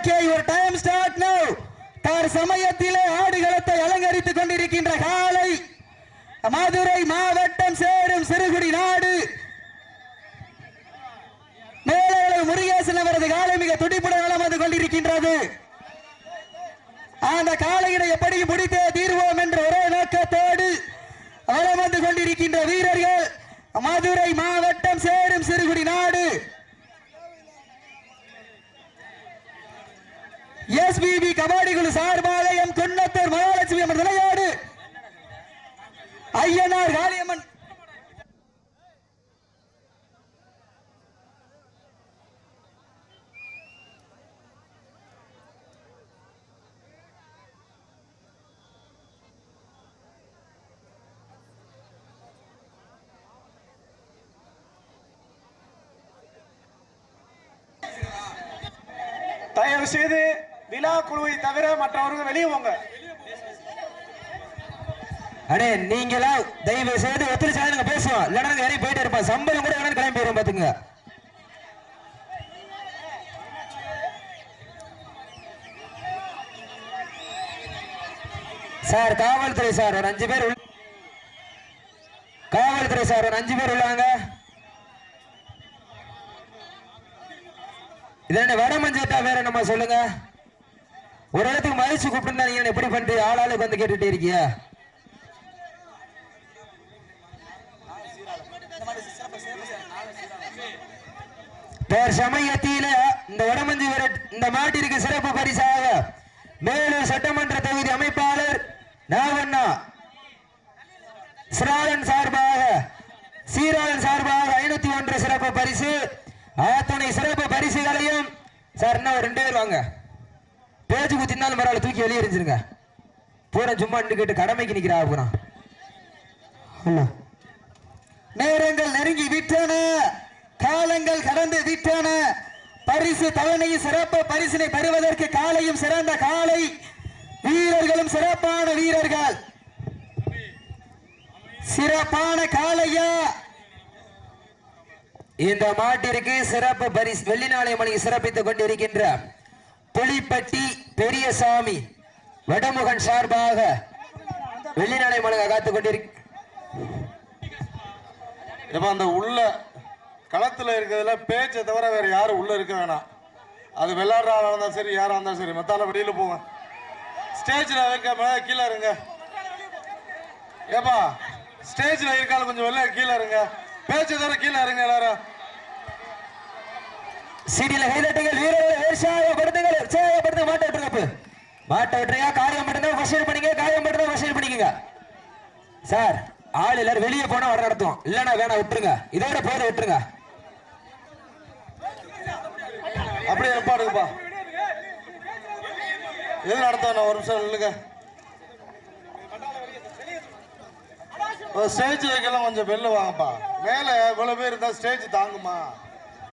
Okay your time start நவ தார் சமயத்திலே ஆடுகளத்தை அலங்கரித்துக் கொண்டிருக்கின்ற காலை மதுரை மாவட்டம் சேரும் சிறுகுடி நாடு. மேலே முருகேசன் அவரது காலை மிக துடிப்புடன் வலம் வந்து கொண்டிருக்கின்றது. அந்த காலையினை எப்படி முடித்தே தீர்வோம் என்ற ஒரே நோக்கத்தோடு வலம் வந்து கொண்டிருக்கின்ற வீரர்கள் மதுரை மாவட்டம் சேரும் சிறுகுடி நாடு. எஸ்பிபி கபாடி குழு சார்பாக எம் குன்னத்தூர் மகாலட்சுமி அம்மன் விளையாடு. ஐயனார் காளியம்மன். தயவு செய்து விழா குழுவை தவிர மற்றவர்கள் வெளியே போங்க. அடே நீங்களா தயவு செய்து ஒத்துழைச்சா நாங்க பேசுவோம். இல்லைன்னா நாங்கள் போயிட்டு இருப்போம். சம்பளம் கூட வேணாலும் கிளம்பி போயிடும் பாத்துங்க சார் காவல்துறை சார் ஒரு அஞ்சு பேர் உள்ள- காவல்துறை சார் ஒரு அஞ்சு பேர் உள்ளாங்க. இது என்ன வடமஞ்சட்டா வேற நம்ம சொல்லுங்க? ஒரு இடத்துக்கு மதிச்சு கூப்பிட்டு நீங்க எப்படி பண்ணிட்டு ஆளாளுக்கு வந்து கேட்டுட்டே இருக்கியா? பேர் சமயத்தில இந்த வடமஞ்சி விரட் இந்த மாட்டிற்கு சிறப்பு பரிசாக மேலும் சட்டமன்ற தொகுதி அமைப்பாளர் நாகண்ணா. சிராளன் சார்பாக சீராளன் சார்பாக ஐநூத்தி ஒன்று சிறப்பு பரிசு. அத்துணை சிறப்பு பரிசுகளையும் சார் இன்னும் ரெண்டு பேர் வாங்க. பேச்சு குத்தினாலும் பரவாயில்ல தூக்கி வெளியே எரிஞ்சிருங்க பூரா சும்மா நின்றுக்கிட்டு கடமைக்கு நிக்கிறா பூரா. நேரங்கள் நெருங்கி விட்டன. காலங்கள் கடந்து விட்டன. பரிசு தவணையும் சிறப்பு பரிசினை பெறுவதற்கு காலையும் சிறந்த காலை. வீரர்களும் சிறப்பான வீரர்கள். சிறப்பான காளையா இந்த மாட்டிற்கு சிறப்பு பரிசு வெள்ளி நாளை மணி சிறப்பித்துக் கொண்டிருக்கின்ற புலிப்பட்டி பெரியசாமி வடமுகன் சார்பாக வெள்ளிநாளை மலக காத்துக் கொண்டிருக்க அந்த உள்ள களத்துல இருக்கிறதுல பேச்சை தவிர வேற யாரும் உள்ள இருக்க வேணாம். அது விளையாடுற ஆளா இருந்தாலும் சரி யாரா இருந்தாலும் சரி மத்தால வெளியில போங்க. ஸ்டேஜ்ல இருக்க கீழே இருங்க. ஏப்பா ஸ்டேஜ்ல இருக்கால கொஞ்சம் வெளில கீழே இருங்க. பேச்சை தவிர கீழே இருங்க எல்லாரும். சீடியில கைதட்டுங்கள் வீரர்கள் மாட்ட விட்டுருங்க மாட்ட விட்டுருங்க காரியம் மட்டும்தான் கொஸ்டின் பண்ணிக்க காரியம் மட்டும்தான் கொஸ்டின் பண்ணிக்கங்க. சார் ஆள் எல்லாரும் வெளியே போனா வர நடத்துவோம். இல்லைன்னா வேணா விட்டுருங்க. இதோட போதை விட்டுருங்க. அப்படியே பாடுங்கப்பா எது நடத்தணும் ஒரு நிமிஷம் இல்லைங்க ஸ்டேஜ் வைக்கலாம் கொஞ்சம் வெளில வாங்கப்பா. மேலே இவ்வளோ பேர் இருந்தால் ஸ்டேஜ் தாங்குமா?